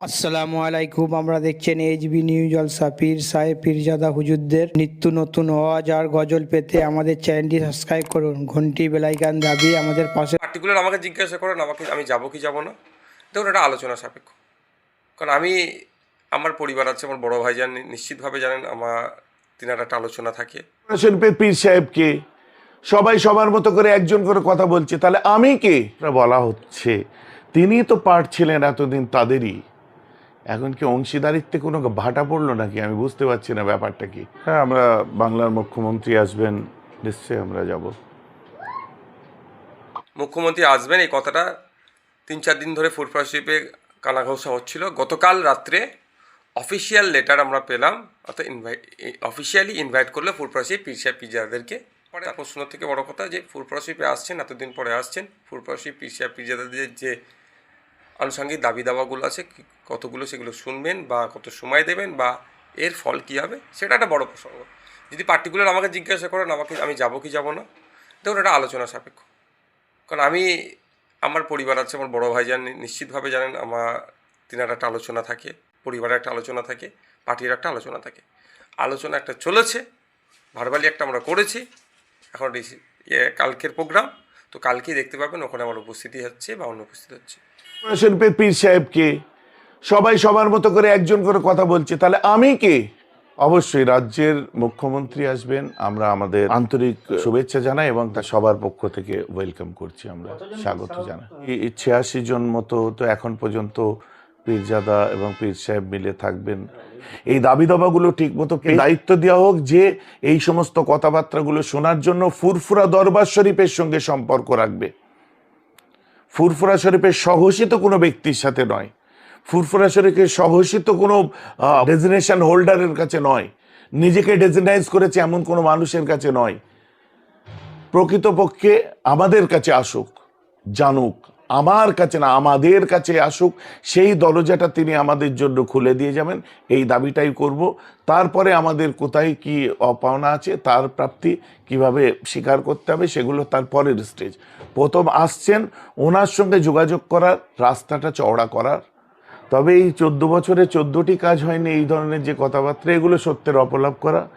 আসসালামু আলাইকুম আমরা দেখছেন এইচবি নিউজ জলসা পীর সাহেব পীরজাদা হুজুরদের নিত্য নতুন ওয়াজ আর গজল পেতে আমাদের চ্যানেলটি সাবস্ক্রাইব করুন। ঘন্টি বেলাইকান দাবি আমাদের পাশে পার্টিকুলার আমাকে জিজ্ঞাসা করেন আমাকে আমি যাব কি যাব না। দেখুন এটা আলোচনা সাপেক্ষ। কারণ আমি আমার পরিবার আছে আমার বড় ভাই জানেন নিশ্চিতভাবে জানেন আমার তিনার একটা আলোচনা থাকে। পীর সাহেবকে সবাই সবার মতো করে একজন করে কথা বলছে। তাহলে আমি কে? বলা হচ্ছে। তিনি তো পার্ট ছিলেন এতদিন তাদেরই। এখন কি অংশীদারিত্বে কোনো ভাটা পড়ল নাকি? আমি বুঝতে পারছি না ব্যাপারটা কি। হ্যাঁ আমরা বাংলার মুখ্যমন্ত্রী আসবেন নিশ্চয়ই আমরা যাব। মুখ্যমন্ত্রী আসবেন এই কথাটা তিন চার দিন ধরে পার্টনারশিপে কানাঘোষা হচ্ছিল। গতকাল রাত্রে অফিসিয়াল লেটার আমরা পেলাম অর্থাৎ ইনভাইট অফিসিয়ালি ইনভাইট করল পার্টনারশিপ পিসা পিজাদেরকে পরে? প্রশ্ন থেকে বড় কথা যে পার্টনারশিপে আসছেন এতদিন পরে আসছেন। ফুড পার্টনারশিপ পিসা পিজাদের যে আনুষঙ্গিক দাবি দাওয়াগুলো আছে কতগুলো সেগুলো শুনবেন বা কত সময় দেবেন বা এর ফল কী হবে, সেটা একটা বড় প্রসঙ্গ। যদি পার্টিকুলার আমাকে জিজ্ঞাসা করেন, আমাকে, আমি যাব কি যাব না, দেখুন এটা আলোচনা সাপেক্ষ। কারণ আমি, আমার পরিবার আছে, আমার বড় ভাই জানেন নিশ্চিতভাবে জানেন আমার, তিনার একটা আলোচনা থাকে, পরিবারের একটা আলোচনা থাকে, পার্টির একটা আলোচনা থাকে। আলোচনা একটা চলেছে ভারবালি একটা আমরা করেছি, এখন কালকের প্রোগ্রাম তো কালকেই দেখতে পাবেন, ওখানে আমার উপস্থিতি হচ্ছে বা অনুপস্থিত হচ্ছে। শিল্পের পীর সাহেবকে। সবাই সবার মতো করে একজন করে কথা বলছে। তাহলে আমি কে? অবশ্যই রাজ্যের মুখ্যমন্ত্রী আসবেন। আমরা আমাদের আন্তরিক শুভেচ্ছা জানাই এবং তা সবার পক্ষ থেকে ওয়েলকাম করছি আমরা। স্বাগত জানাই। এই ছিয়াশি জন মতো তো এখন পর্যন্ত পীরজাদা এবং পীর সাহেব মিলে থাকবেন। এই দাবি দাবাগুলো ঠিক মতো দায়িত্ব দেওয়া হোক যে এই সমস্ত কথাবার্তাগুলো শোনার জন্য ফুরফুরা দরবার শরীফের সঙ্গে সম্পর্ক রাখবে। ফুরফুরা শরীফের সহসিত কোনো ব্যক্তির সাথে নয়। ফুরফুরা শরীফের সহসিত কোনো ডেজিনেশন হোল্ডারের কাছে নয়। নিজেকে ডেজিনাইজ করেছে এমন কোনো মানুষের কাছে নয়। প্রকৃতপক্ষে আমাদের কাছে আসুক, জানুক আমার কাছে না, আমাদের কাছে আসুক, সেই দরজাটা তিনি আমাদের জন্য খুলে দিয়ে যাবেন। এই দাবিটাই করব। তারপরে আমাদের কোথায় কি অপাওনা আছে, তার প্রাপ্তি কীভাবে স্বীকার করতে হবে, সেগুলো তার পরের স্টেজ। প্রথম আসছেন, ওনার সঙ্গে যোগাযোগ করার, রাস্তাটা চওড়া করার। তবে এই চোদ্দ বছরে চোদ্দটি কাজ হয়নি, এই ধরনের যে কথাবার্তা, এগুলো সত্যের অপলাপ করা।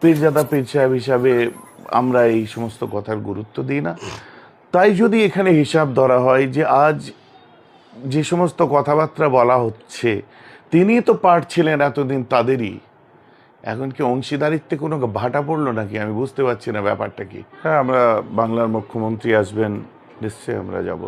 পীরজাদা, পীর সাহেব হিসাবে আমরা এই সমস্ত কথার গুরুত্ব দিই না। তাই যদি এখানে হিসাব ধরা হয় যে আজ যে সমস্ত কথাবার্তা বলা হচ্ছে, তিনি তো পার্ট ছিলেন এতদিন তাদেরই। এখন কি অংশীদারিত্বে কোনো ভাটা পড়ল নাকি? আমি বুঝতে পারছি না ব্যাপারটা কি। হ্যাঁ আমরা বাংলার মুখ্যমন্ত্রী আসবেন, নিশ্চয়ই আমরা যাব।